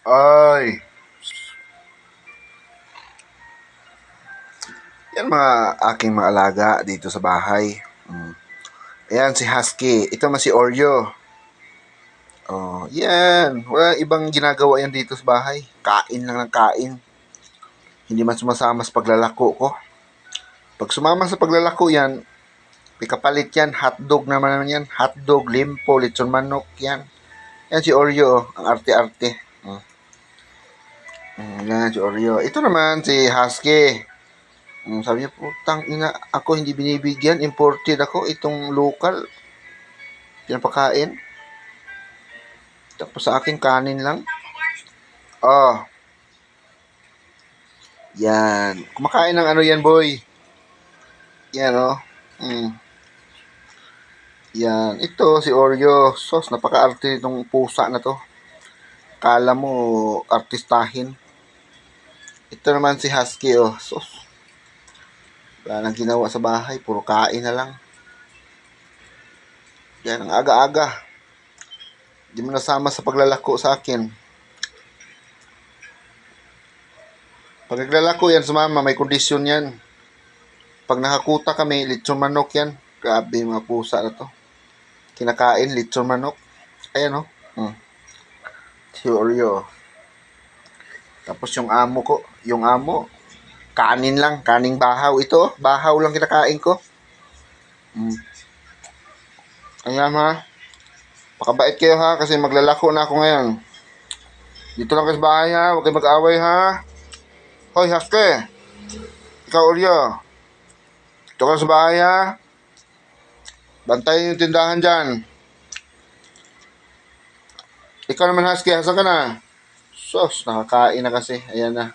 Ay. Yan mga aking mga alaga dito sa bahay. Mm. Ayan si Husky. Ito man si Oreo. Oh, yan. Wala ibang ginagawa yan dito sa bahay. Kain lang ng kain. Hindi man sumasama sa paglalako ko. Pag sumama sa paglalako yan, may kapalit yan. Hotdog naman naman yan. Hotdog, limpo, lechon manok yan. Yan si Oreo. Ang arte-arte. Mm. Mm, yan si Oreo. Ito naman si Husky. Mm, sabi niya, putang ina, ako hindi binibigyan. Imported ako. Itong local. Pinapakain. Tapos sa akin kanin lang. Oh. Yan. Kumakain ng ano yan, boy. Yan, oh. Mm. Yan. Ito, si Oreo. Sos, napaka-arte nitong pusa na to. Kala mo, artistahin. Ito naman si Husky, oh. Sos. Wala nang ginawa sa bahay. Puro kain na lang. Yan, ang aga-aga. Di mo nasama sa paglalako sa akin. Pag naglalako yan, sumama, may kondisyon yan. Pag nakakuta kami, lechon manok yan. Grabe mga pusa na to. Kinakain, lechon manok. Ayan o. Hmm. Si Oreo. Tapos yung amo ko, yung amo, kanin lang, kaning bahaw. Ito, bahaw lang kinakain ko. Hmm. Ayan ha. Pakabait kayo ha, kasi maglalako na ako ngayon. Dito lang kayo sa bahay ha, huwag kayo mag-away ha. Hoy, Haske. Ikaw, Oreo. Dito ka sa bahay ha. Bantayin yung tindahan dyan. Ikaw naman, Husky, hasan ka na? Sos, nakakain na kasi. Ayan na.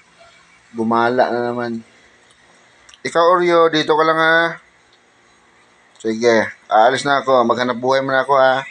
Gumala na naman. Ikaw, Oreo, dito ka lang ha. Sige, aalis na ako. Maghanap buhay mo na ako ha.